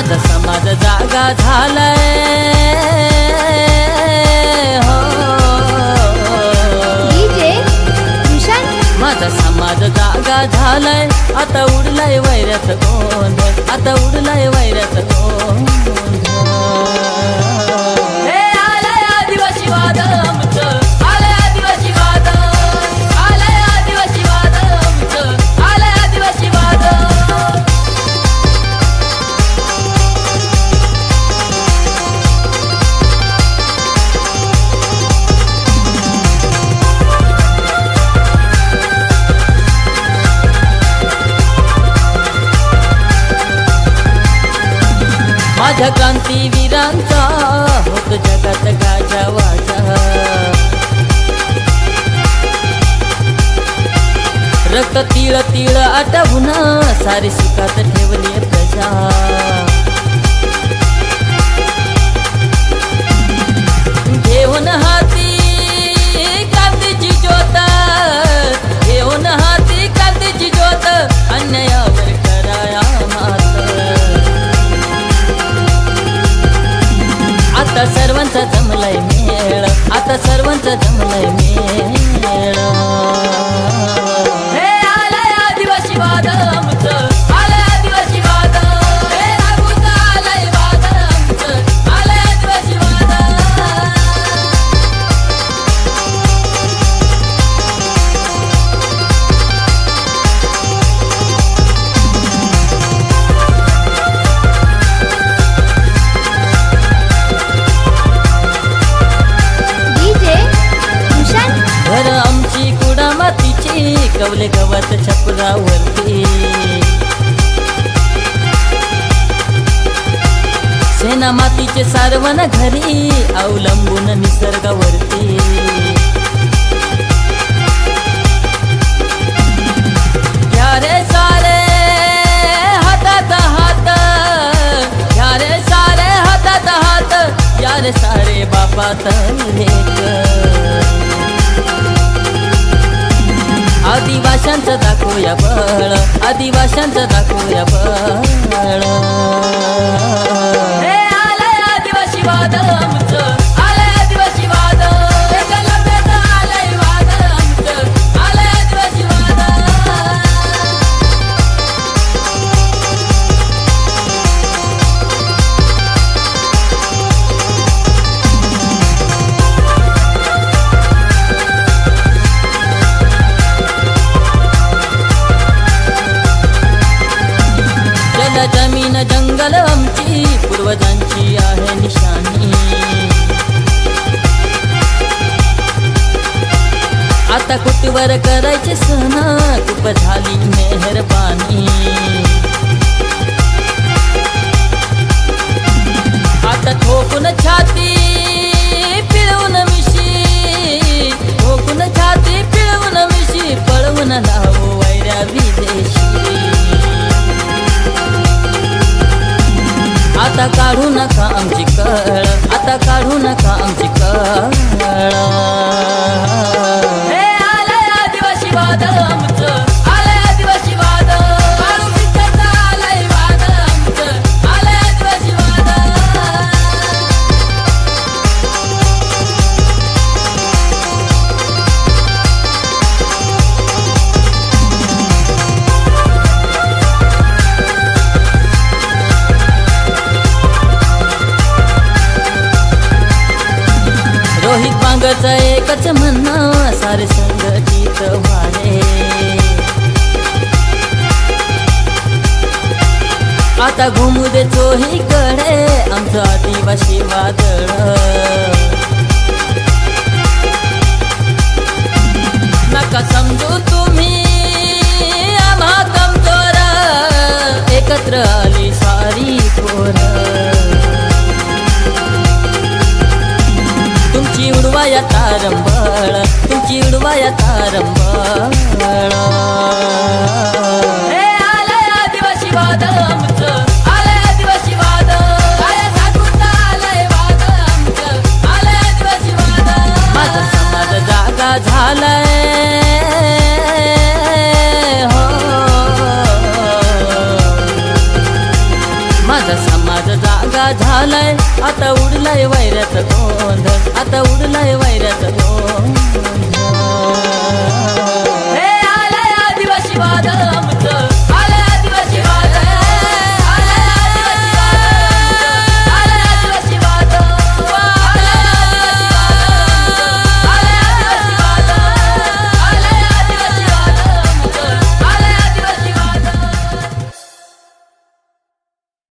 माझा समाज जागा झालाय. हो. माझा समाज जागा झालाय. आता उडलाय वैऱ्यात गोंधळ आता उडलाय वैऱ्यात गोंधळ. माझ्या क्रांतीवीरांचा होत जगात गाजा वाजा. रक्त तिळ तिळ आटवून सारी सुखात ठेवली प्रजा. घेऊन हा सर्वांचा जमलाय मातीची गवत छपरावरती. सेना मातीचे सारवण घरी अवलंबून निसर्गावरती. घ्या रे सारे हातात हात घ्या रे सारे हातात हात या रे सारे बापात आदिवाशांचं दाखवूया बळ. आदिवाशांचं दाखवूया बळ. आदिवासी वाद आमचं. जंगल आमची पूर्वजांची आहे निशाणी. आता कुटवर करायचे सण खूप झाली मेहरबानी. आता ठोकून छाती आता काढू नका आमची कळ. आता काढू नका आमची कळ. माझं एकच म्हणणं सारे संगीत व्हारे आता घुमू दे चोही कडे आमचं आदिवासी वादळ. नका समजू तुम्ही उडवाया तारंबळ तुमची उडवाया तारंबळ. माझा समाज जागा झालाय. आता उडलाय वैराचं गोंध आता उडलाय वैराचं गोंध